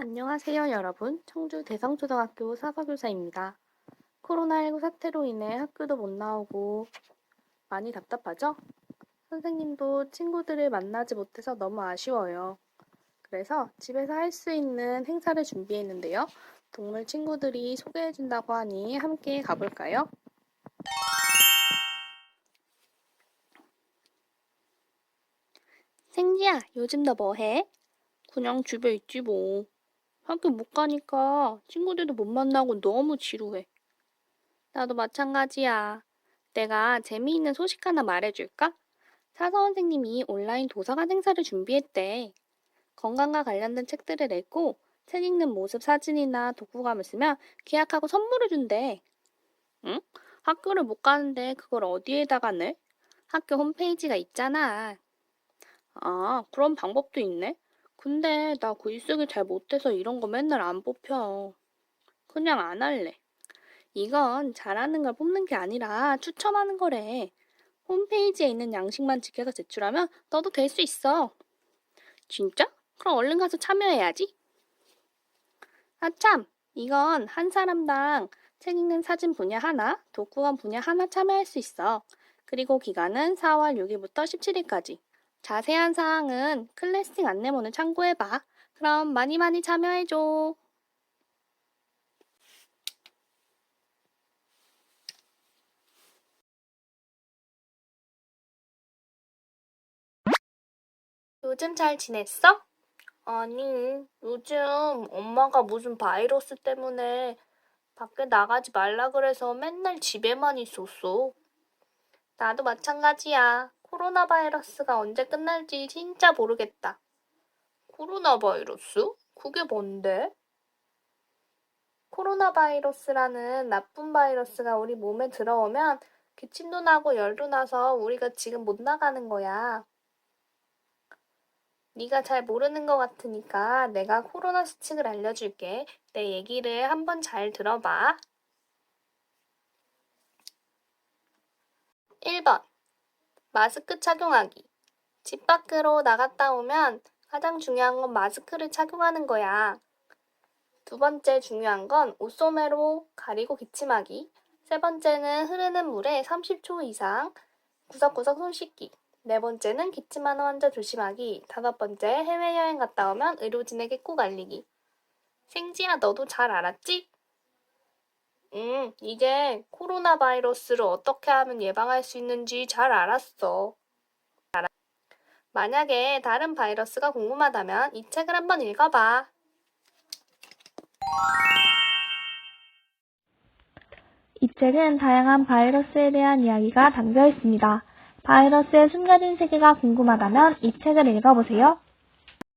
안녕하세요, 여러분. 청주 대성초등학교 사서교사입니다. 코로나19 사태로 인해 학교도 못 나오고 많이 답답하죠? 선생님도 친구들을 만나지 못해서 너무 아쉬워요. 그래서 집에서 할 수 있는 행사를 준비했는데요. 동물 친구들이 소개해준다고 하니 함께 가볼까요? 생지야, 요즘 너 뭐해? 그냥 집에 있지 뭐. 학교 못 가니까 친구들도 못 만나고 너무 지루해. 나도 마찬가지야. 내가 재미있는 소식 하나 말해줄까? 사서 선생님이 온라인 도서관 행사를 준비했대. 건강과 관련된 책들을 읽고 책 읽는 모습 사진이나 독후감을 쓰면 계약하고 선물을 준대. 응? 학교를 못 가는데 그걸 어디에다가 내? 학교 홈페이지가 있잖아. 아, 그런 방법도 있네. 근데 나 글쓰기 잘 못해서 이런 거 맨날 안 뽑혀. 그냥 안 할래. 이건 잘하는 걸 뽑는 게 아니라 추첨하는 거래. 홈페이지에 있는 양식만 지켜서 제출하면 너도 될 수 있어. 진짜? 그럼 얼른 가서 참여해야지. 아, 참! 이건 한 사람당 책 읽는 사진 분야 하나, 독후감 분야 하나 참여할 수 있어. 그리고 기간은 4월 6일부터 17일까지. 자세한 사항은 클래식 안내문을 참고해봐. 그럼 많이 많이 참여해줘. 요즘 잘 지냈어? 아니, 요즘 엄마가 무슨 바이러스 때문에 밖에 나가지 말라 그래서 맨날 집에만 있었어. 나도 마찬가지야. 코로나 바이러스가 언제 끝날지 진짜 모르겠다. 코로나 바이러스? 그게 뭔데? 코로나 바이러스라는 나쁜 바이러스가 우리 몸에 들어오면 기침도 나고 열도 나서 우리가 지금 못 나가는 거야. 네가 잘 모르는 것 같으니까 내가 코로나 수칙을 알려줄게. 내 얘기를 한번 잘 들어봐. 1번. 마스크 착용하기. 집 밖으로 나갔다 오면 가장 중요한 건 마스크를 착용하는 거야. 두 번째 중요한 건 옷소매로 가리고 기침하기. 세 번째는 흐르는 물에 30초 이상 구석구석 손 씻기. 네 번째는 기침하는 환자 조심하기. 다섯 번째 해외여행 갔다 오면 의료진에게 꼭 알리기. 생지야, 너도 잘 알았지? 응, 이제 코로나 바이러스를 어떻게 하면 예방할 수 있는지 잘 알았어. 만약에 다른 바이러스가 궁금하다면 이 책을 한번 읽어봐. 이 책은 다양한 바이러스에 대한 이야기가 담겨 있습니다. 바이러스의 숨겨진 세계가 궁금하다면 이 책을 읽어보세요.